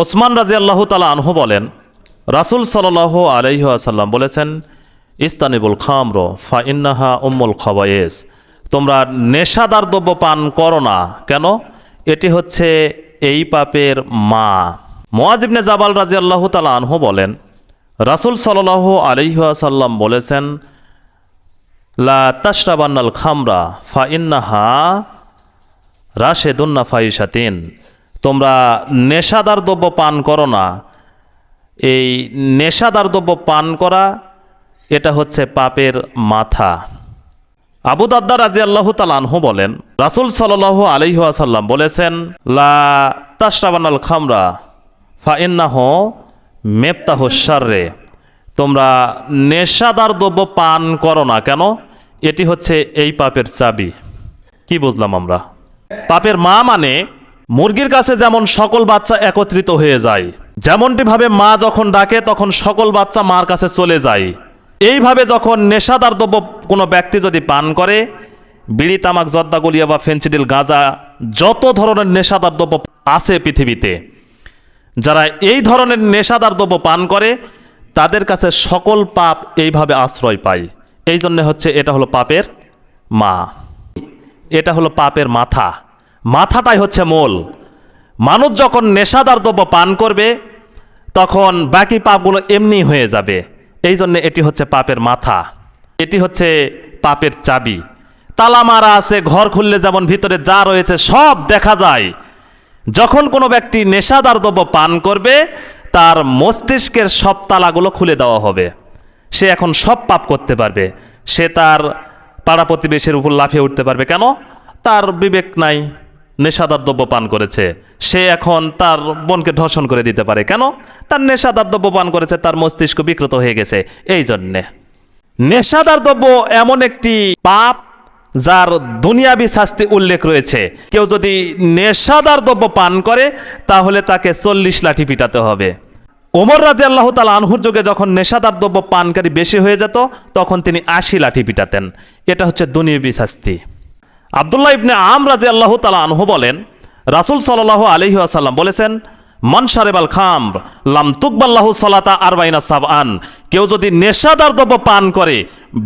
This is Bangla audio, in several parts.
ওসমান রাজি আল্লাহ তালা আনহু বলেন, রাসুল সাল্লাহ আলহিহাসাল্লাম বলেছেন, ইস্তানিবুল খামর ফা ইন্নাহা উম্মুল খাবায়েস। তোমরা নেশাদার দ্রব্য পান করো না। কেন? এটি হচ্ছে এই পাপের মা। মোয়াজিবনে জাবাল রাজি আল্লাহ তালা আনহু বলেন, রাসুল সাল্লাহ আলহিহাসাল্লাম বলেছেন, লা তাশরাবান্নাল খামরা ফা ইন্নাহা রাশেদুন্না ফাইসাতিন তোমরা নেশাদার দ্রব্য পান করো না। এই নেশাদার দ্রব্য পান করা, এটা হচ্ছে পাপের মাথা। আবু দাদ্দা রাজি আল্লাহ তালানহু বলেন, রাসুল সাল্লাহ আলহিহাসাল্লাম বলেছেন, লা তাশরাবানাল খামরা ফা ইন্নাহ মেপ্তাহ সার্রে তোমরা নেশাদার দ্রব্য পান করো না কেন? এটি হচ্ছে এই পাপের চাবি। কি বুঝলাম আমরা? পাপের মা মানে মুরগির কাছে যেমন সকল বাচ্চা একত্রিত হয়ে যায়, যেমনটি ভাবে মা যখন ডাকে তখন সকল বাচ্চা মার কাছে চলে যায়। এইভাবে যখন নেশাদার দ্রব্য কোনো ব্যক্তি যদি পান করে, বিড়ি, তামাক, জর্দা, গলিয়া বা ফেন্সিডিল, গাঁজা, যত ধরনের নেশাদার দ্রব্য আছে পৃথিবীতে, যারা এই ধরনের নেশাদার দ্রব্য পান করে, তাদের কাছে সকল পাপ এইভাবে আশ্রয় পায়। এই জন্য হচ্ছে এটা হলো পাপের মা। এটা হলো পাপের মাথা। মাথাটাই হচ্ছে মূল। মানুষ যখন নেশাদার দ্রব্য পান করবে, তখন বাকি পাপগুলো এমনি হয়ে যাবে। এই জন্য এটি হচ্ছে পাপের মাথা। এটি হচ্ছে পাপের চাবি। তালা মারা আছে, ঘর খুললে যেমন ভিতরে যা রয়েছে সব দেখা যায়। যখন কোনো ব্যক্তি নেশাদার দ্রব্য পান করবে, তার মস্তিষ্কের সব তালাগুলো খুলে দেওয়া হবে। সে এখন সব পাপ করতে পারবে। সে তার পাড়া প্রতিবেশীর উপর লাফিয়ে উঠতে পারবে। কেন? তার বিবেক নাই। নেশাদার দ্রব্য পান করেছে। সে এখন তার বোনকে ধর্ষণ করে দিতে পারে। কেন? তার নেশাদার দ্রব্য পান করেছে, তার মস্তিষ্ক বিকৃত হয়ে গেছে। এই জন্যে। নেশাদার দ্রব্য এমন একটি পাপ যার দুনিয়াবি শাস্তি উল্লেখ রয়েছে। কেউ যদি নেশাদার দ্রব্য পান করে, তাহলে তাকে চল্লিশ লাঠি পিটাতে হবে। ওমর রাজে আল্লাহ তালা আনহুর যুগে যখন নেশাদার দ্রব্য পানকারী বেশি হয়ে যেত, তখন তিনি আশি লাঠি পিটাতেন। এটা হচ্ছে দুনিয়াবি শাস্তি। আবদুল্লাহ ইবনে আম রাজে আল্লাহ তালা আনহু বলেন, রাসুল সাল্লাহ আলহি আসাল্লাম বলেছেন মনসারেবাল খাম লাম তুকবাল্লাহু সলাতা আরবাইনা সাবআন, কেউ যদি নেশাদার দ্রব্য পান করে,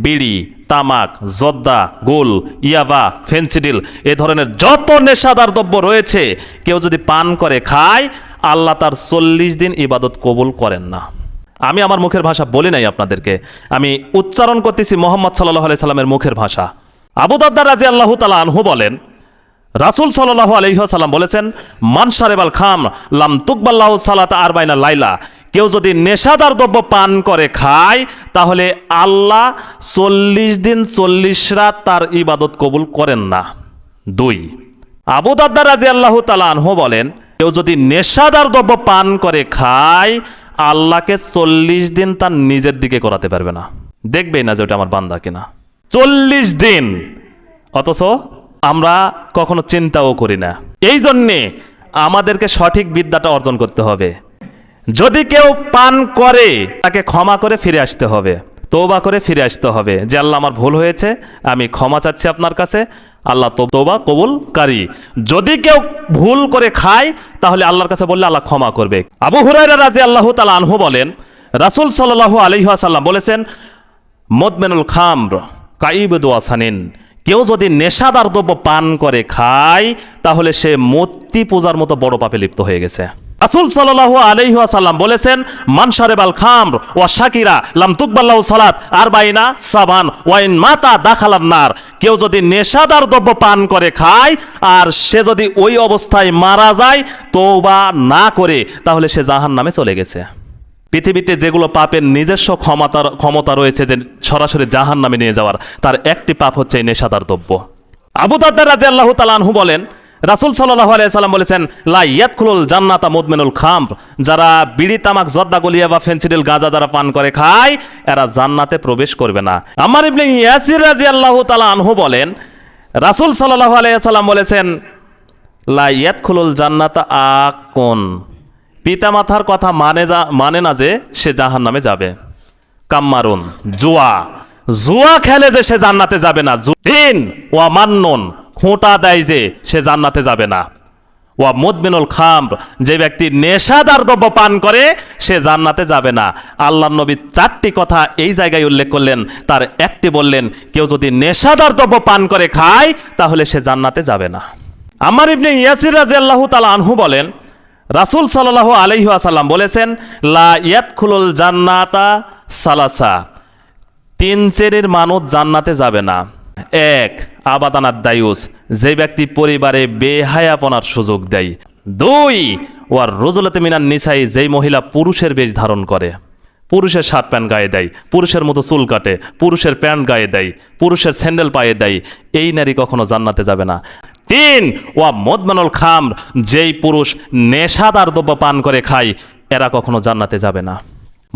বিড়ি, তামাক, জর্দা, গোল, ইয়াবা, ফেন্সিডিল, এ ধরনের যত নেশাদার দ্রব্য রয়েছে, কেউ যদি পান করে খায়, আল্লাহ তার চল্লিশ দিন ইবাদত কবুল করেন না। আমি আমার মুখের ভাষা বলি নাই আপনাদেরকে, আমি উচ্চারণ করতেছি মোহাম্মদ সাল্লাহ আলাই সাল্লামের মুখের ভাষা। আবু দাদ্দার রাজি আল্লাহ তালা আনহু বলেন, রাসুল সাল্লাহ আলহিহাসাল্লাম বলেছেন মানসারেবাল খাম, লাম তুকবাল্লাহ সালাত আরবাইনা লাইলা। কেউ যদি নেশাদার দ্রব্য পান করে খায়, তাহলে আল্লাহ চল্লিশ দিন চল্লিশ রাত তার ইবাদত কবুল করেন না। দুই, আবু দাদ্দার রাজি আল্লাহ তালা আনহু বলেন, কেউ যদি নেশাদার দ্রব্য পান করে খায়, আল্লাহকে চল্লিশ দিন তার নিজের দিকে করাতে পারবে না। দেখবেই না যে ওটা আমার বান্দা কিনা। চল্লিশ দিন। অথচ আমরা কখনো চিন্তাও করি না। এই জন্যে আমাদেরকে সঠিক বিদ্যাটা অর্জন করতে হবে। যদি কেউ পান করে, তাকে ক্ষমা করে ফিরে আসতে হবে। তৌবা করে ফিরে আসতে হবে। যে আল্লাহ আমার ভুল হয়েছে, আমি ক্ষমা চাচ্ছি আপনার কাছে। আল্লাহ তৌবা কবুলকারী। যদি কেউ ভুল করে খায়, তাহলে আল্লাহর কাছে বললে আল্লাহ ক্ষমা করবে। আবু হুরাইরা রাজি আল্লাহ তালা আনহু বলেন, রাসুল সাল্লাহ আলহিহাসাল্লাম বলেছেন, মদমেনুল খামর। কাইব দোয়া দোয়াসানিন কেউ যদি নেশাদার দ্রব্য পান করে খায়, তাহলে সে মূর্তি পূজার মতো বড় পাপে লিপ্ত হয়ে গেছে। রাসুল সাল্লাহ আলহিহাসাল্লাম বলেছেন মানসারেবাল খামর ও শাকিরা লাম তুকবাল্লাহ সালাত আর বাইনা সাবান ওয়াইন মাতা দাখালাম নার। কেউ যদি নেশাদার দ্রব্য পান করে খায়, আর সে যদি ওই অবস্থায় মারা যায় তৌবা না করে, তাহলে সে জাহান নামে চলে গেছে। পৃথিবীতে যেগুলো পাপের নিজস্ব ক্ষমতার ক্ষমতা রয়েছে যে সরাসরি জাহান নামে নিয়ে যাওয়ার, তার একটি পাপ হচ্ছে নেশাদার দ্রব্য। আবু দাদ্দার রাজি আল্লাহ তালানহু বলেন, রাসুল সাল্লাহ আলাইসাল্লাম বলেছেন লাইয়াত ইয়াতখুলুল জান্নাতা মুদমিনুল খাম যারা বিড়ি, তামাক, জর্দা, গলিয়া বা ফেন্সিডিল, গাঁজা যারা পান করে খায়, এরা জান্নাতে প্রবেশ করবে না। আমার ইবনে ইয়াসির রাজি আল্লাহ তালা আনহু বলেন, রাসুল সাল্লাহ আলাইসাল্লাম বলেছেন লাইয়াত ইয়াতখুলুল জান্নাতা আকন। পিতামাতার কথা মানে মানে না যে সে জাহান নামে যাবে। কাম্মারুন, জুয়া। জুয়া খেলে যে সে জান্নাতে যাবে না। দিন, ওয়া মান্নন, খোঁটা দেয় যে সে জান্নাতে যাবে না। ওয়া মুদমিনুল খামর, যে ব্যক্তি নেশাদার দ্রব্য পান করে, সে জান্নাতে যাবে না। আল্লাহ নবী চারটি কথা এই জায়গায় উল্লেখ করলেন। তার একটি বললেন, কেউ যদি নেশাদার দ্রব্য পান করে খায়, তাহলে সে জান্নাতে যাবে না। আমার ইবনে ইয়াসির রাজি আল্লাহ তালা আনহু বলেন রাসুল সাল্লাহ আলহি আসাল্লাম বলেছেন, লা ইয়াতখুলুল জান্নাতা সালাসা। তিন শ্রেণির মানুষ জান্নাতে যাবে না। এক আবাদানাত দায়ুস যে ব্যক্তি পরিবারে বেহায়াপনার সুযোগ দেয়। দুই, ওয়ার রোজলাতে মিনার নিসাই, যেই মহিলা পুরুষের বেশ ধারণ করে। পুরুষের শার্ট প্যান্ট গায়ে দেয়, পুরুষের মতো চুল কাটে, পুরুষের প্যান্ট গায়ে দেয়, পুরুষের স্যান্ডেল পায়ে দেয়। এই নারী কখনো জান্নাতে যাবে না। তিন, ওয়া মদমানুল খাম যেই পুরুষ নেশাদার দ্রব্য পান করে খায়, এরা কখনো জান্নাতে যাবে না।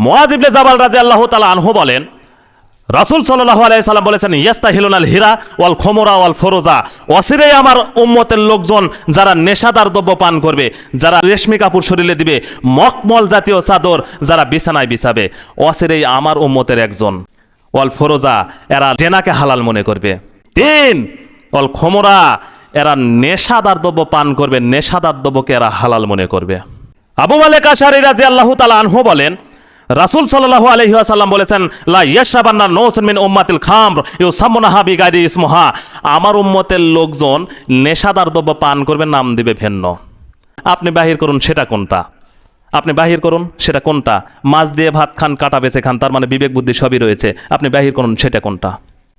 মোয়াজিবলে জাবাল রাজা আল্লাহ তালা আনহু বলেন, রাসুল সাল্লাহ আলাইসাল্লাম বলেছেন ইয়াস্তা হিলুনাল হীরা ওয়াল খোমরা ওয়াল ফরোজা। অসিরে আমার উম্মতের লোকজন যারা নেশাদার দ্রব্য পান করবে, যারা রেশমি কাপড় শরীরে দিবে, মকমল জাতীয় চাদর যারা বিছানায় বিছাবে অসিরেই আমার উম্মতের একজন ওয়াল ফরোজা, এরা জেনাকে হালাল মনে করবে। তিন, ওয়াল খোমরা এরা নেশাদার দ্রব্য পান করবে, নেশাদার দ্রব্যকে এরা হালাল মনে করবে। আবু মালেক আশারি রাজি আল্লাহ তালা আনহু বলেন, রাসুল সাল্লাল্লাহু আলাইহি ওয়াসাল্লাম বলেছেন, লা ইয়াশরাবান্না নৌসুন মিন উম্মাতিল খামর ইউসাম্মুনাহা বিগাইরি ইসমুহা। আমার উম্মতের লোকজন নেশাদার দ্রব্য পান করবে, নাম দিবে ভিন্ন। আপনি বাহির করুন, সেটা কোনটা? আপনি বাহির করুন, সেটা কোনটা? মাছ দিয়ে ভাত খান, কাটা বেছে খান, তার মানে বিবেক বুদ্ধি সবই রয়েছে। আপনি বাহির করুন, সেটা কোনটা?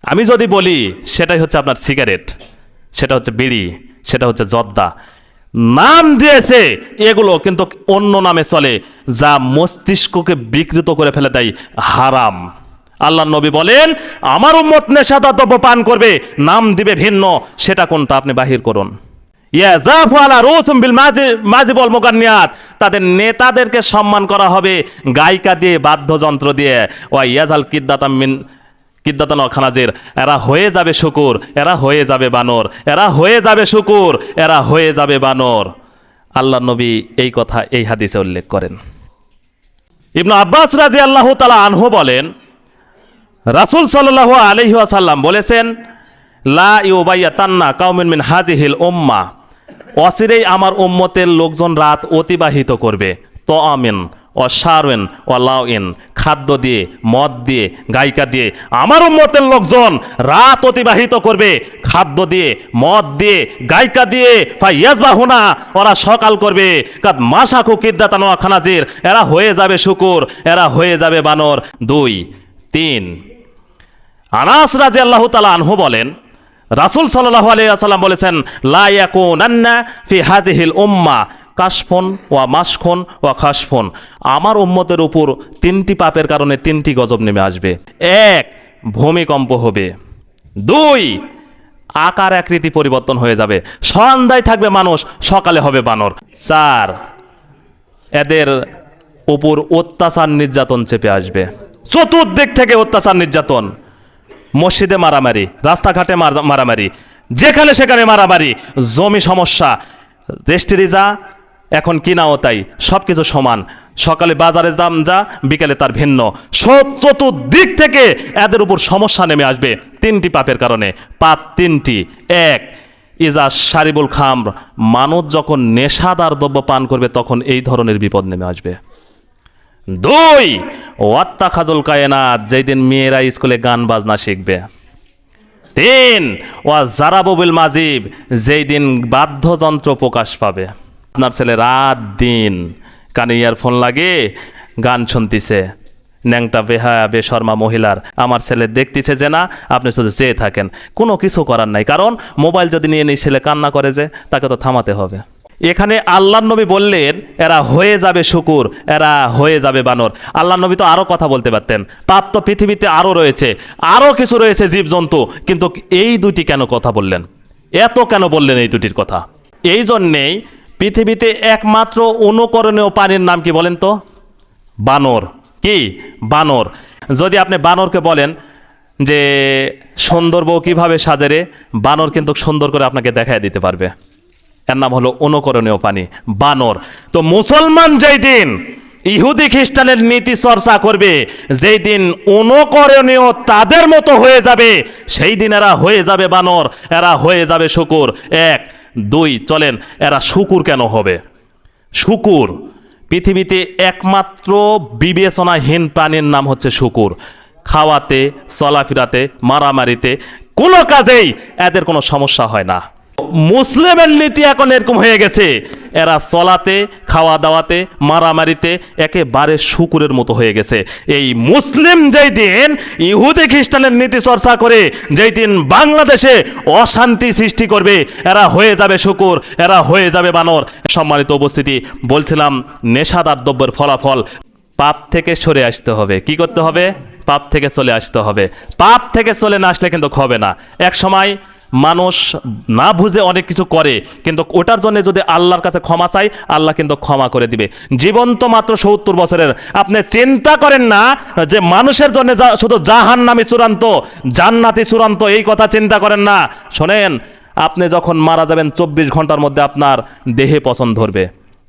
আমি যদি বলি, সেটাই হচ্ছে আপনার সিগারেট। সেটা হচ্ছে বিড়ি, সেটা হচ্ছে জর্দা। নাম দিয়েছে এগুলো কিন্তু অন্য নামে চলে, যা মস্তিষ্ককে বিকৃত করে ফেলে দেয়, হারাম। আল্লাহ নবী বলেন, আমার উম্মত নেশাদা দ্রব্য পান করবে, নাম দিবে ভিন্ন, সেটা কোনটা আপনি বাহির করুন। তাদের নেতাদেরকে সম্মান করা হবে গায়িকা দিয়ে, বাদ্যযন্ত্র দিয়ে। ওয়া ইয়াজাল কিদ্দাতাম মিন কিদ্দাতান খানাজের, এরা হয়ে যাবে শুকুর, এরা হয়ে যাবে বানর, এরা হয়ে যাবে শুকুর, এরা হয়ে যাবে বানর। আল্লাহ নবী এই কথা এই হাদিসে উল্লেখ করেন। ইবনু আব্বাস রাজি আল্লাহ তালা আনহু বলেন, রাসুল সাল্লাহ আলহি আসাল্লাম বলেছেন, লা ইউবাইয়া তান্না কাউমিন মিন হাজিহিল ওম্মা অচিরেই আমার উম্মতের লোকজন রাত অতিবাহিত করবে তো আমিন ও শারওয়েন ও লাউইন খাদ্য দিয়ে, মদ দিয়ে, গায়িকা দিয়ে, আমার উম্মতের লোকজন রাত অতিবাহিত করবে। খাদ্য দিয়ে, মদ দিয়ে, গায়িকা দিয়ে ফাইয়াজ বাহুনা ওরা সকাল করবে। কাদ মাসাকু কিদ্দাতানোয়া খানাজির এরা হয়ে যাবে শুকুর, এরা হয়ে যাবে বানর। দুই, তিন, আনাস রাজি আল্লাহ তালা আনহু বলেন, রাসুল সাল্লাহ আলিয়াল্লাম বলেছেন লাইয়াকুনান্না ফি হাজিহিল উম্মা কাশফন ওয়া মাসফন ওয়া খাসফন আমার উম্মতের উপর তিনটি পাপের কারণে তিনটি গজব নেমে আসবে। এক, ভূমিকম্প হবে। দুই, আকার আকৃতি পরিবর্তন হয়ে যাবে। সন্ধ্যায় থাকবে মানুষ, সকালে হবে বানর। চার, এদের উপর অত্যাচার নির্যাতন চেপে আসবে। চতুর্দিক থেকে অত্যাচার নির্যাতন। মসজিদে মারামারি, রাস্তাঘাটে মারামারি, যেখানে সেখানে মারামারি, জমি সমস্যা রেস্টেরি যা এখন কিনাও তাই? সব কিছু সমান। সকালে বাজারে দাম যা, বিকেলে তার ভিন্ন। সব চতুর্দিক থেকে এদের উপর সমস্যা নেমে আসবে তিনটি পাপের কারণে। পাপ তিনটি। এক, ইজা সারিবুল খামর। মানুষ যখন নেশাদার দ্রব্য পান করবে, তখন এই ধরনের বিপদ নেমে আসবে। দুই ওয়াত্তা খাজল কায়নাত যেই দিন মেয়েরা স্কুলে গান বাজনা শিখবে। তিন, ওয়া জারাবুল মাজিব যেই দিন বাদ্যযন্ত্র প্রকাশ পাবে। আপনার ছেলে রাত দিন কানে ইয়ারফোন লাগে, গান শুনতিছে। ন্যাংটা বেহায়া, বেশর্মা মহিলার। আমার ছেলে দেখতেছে যে না, আপনি শুধু চেয়ে থাকেন। কোনো কিছু করার নাই। কারণ মোবাইল যদি নিয়ে নিই ছেলে কান্না করে যে, তাকে তো থামাতে হবে। এখানে আল্লাহ নবী বললেন, এরা হয়ে যাবে শুকুর, এরা হয়ে যাবে বানর। আল্লাহ নবী তো আরও কথা বলতে পারতেন। পাপ তো পৃথিবীতে আরও রয়েছে আরও কিছু রয়েছে জীবজন্তু, কিন্তু এই দুটি কেন কথা বললেন? এত কেন বললেন এই দুটির কথা? এই জন্যেই পৃথিবীতে একমাত্র অনুকরণীয় প্রাণীর নাম কি বলেন তো? বানর। কি? বানর। যদি আপনি বানরকে বলেন যে সুন্দর বউ কীভাবে সাজে রে, বানর কিন্তু সুন্দর করে আপনাকে দেখায় দিতে পারবে। এর নাম হলো অনুকরণীয় পানি বানর। তো মুসলমান যেই দিন ইহুদি খ্রিস্টানের নীতি চর্চা করবে, যেই দিন অনুকরণীয় তাদের মতো হয়ে যাবে, সেই দিন এরা হয়ে যাবে বানর, এরা হয়ে যাবে শুকুর। এক দুই, চলেন, এরা শুকুর কেন হবে? শুকুর, পৃথিবীতে একমাত্র বিবেচনাহীন প্রাণীর নাম হচ্ছে শুকুর। খাওয়াতে, চলাফেরাতে, মারামারিতে কোনো কাজেই এদের কোনো সমস্যা হয় না। মুসলিমের নীতি এখন এরকম হয়ে গেছে। এরা চলাতে খাওয়া দাওয়াতে মারামারিতে একেবারে শুকুরের মতো হয়ে গেছে। এই মুসলিম যেই দিন ইহুদি খ্রিস্টানের নীতি চর্চা করে, যেই দিন বাংলাদেশে অশান্তি সৃষ্টি করবে, এরা হয়ে যাবে শুকুর, এরা হয়ে যাবে বানর। সম্মানিত উপস্থিতি, বলছিলাম নেশাদার দ্রব্যের ফলাফল পাপ থেকে সরে আসতে হবে। কি করতে হবে? পাপ থেকে চলে আসতে হবে। পাপ থেকে চলে না আসলে কিন্তু হবে না। এক সময় মানুষ না বুঝে অনেক কিছু করে, কিন্তু ওটার জন্য যদি আল্লাহর কাছে ক্ষমা চাই আল্লাহ কিন্তু ক্ষমা করে দিবে। জীবন তো মাত্র সত্তর বছরের। আপনি চিন্তা করেন না যে মানুষের জন্য শুধু জাহান নামে চূড়ান্ত, জান্নাতি চূড়ান্ত, এই কথা চিন্তা করেন না। শোনেন, আপনি যখন মারা যাবেন, চব্বিশ ঘণ্টার মধ্যে আপনার দেহে পছন্দ ধরবে।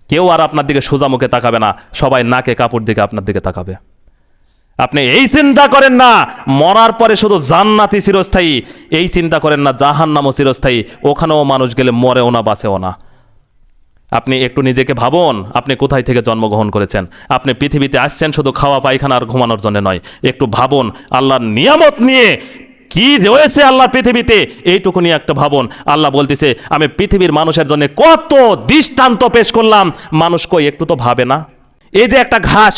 কেউ আর আপনার দিকে সোজা মুখে তাকাবে না। সবাই নাকে কাপড় দিকে আপনার দিকে তাকাবে। আপনি এই চিন্তা করেন না। মরার পরে শুধু জান্নাতি চিরস্থায়ী। এই চিন্তা করেন না জাহান নামও চিরস্থায়ী। ওখানেও মানুষ গেলে মরেও না, বাঁচেও না। আপনি একটু নিজেকে ভাবুন, আপনি কোথায় থেকে জন্মগ্রহণ করেছেন? আপনি পৃথিবীতে আসছেন শুধু খাওয়া, পায়খানা আর ঘুমানোর জন্য নয়। একটু ভাবুন, আল্লাহর নিয়ামত নিয়ে কি রয়েছে আল্লাহ পৃথিবীতে? এইটুকু নিয়ে একটা ভাবুন। আল্লাহ বলতেছে, আমি পৃথিবীর মানুষের জন্য কত দৃষ্টান্ত পেশ করলাম। মানুষ কই, একটু তো ভাবে না। এই যে একটা ঘাস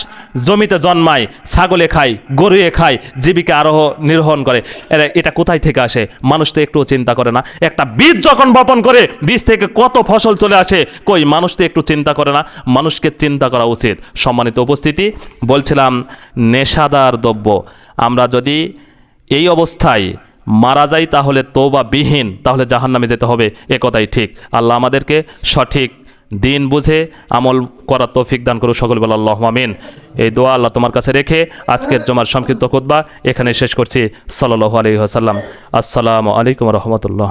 জমিতে জন্মায়, ছাগলে খায়, গরুয়ে খায়, জীবিকা আরোহ নির্বহন করে এটা কোথায় থেকে আসে? মানুষ তো একটু চিন্তা করে না। একটা বীজ যখন বপন করে, বীজ থেকে কত ফসল চলে আসে, কই মানুষ তো একটু চিন্তা করে না। মানুষকে চিন্তা করা উচিত। সম্মানিত উপস্থিতি, বলছিলাম নেশাদার দ্রব্য। আমরা যদি এই অবস্থায় মারা যাই তাহলে তোবা বিহীন, তাহলে জাহান্নামে যেতে হবে, এ কথাই ঠিক। আল্লাহ আমাদেরকে সঠিক দিন বুঝে আমল করার তৌফিক দান করুক সকল বেলা আল্লাহ আমিন। এই দোয়া আল্লাহ তোমার কাছে রেখে আজকের জমার সংক্ষিপ্ত খুতবা এখানে শেষ করছি। সাল্লাহ আলহি আসাল্লাম আসসালামু আলাইকুম রহমতুল্লাহ।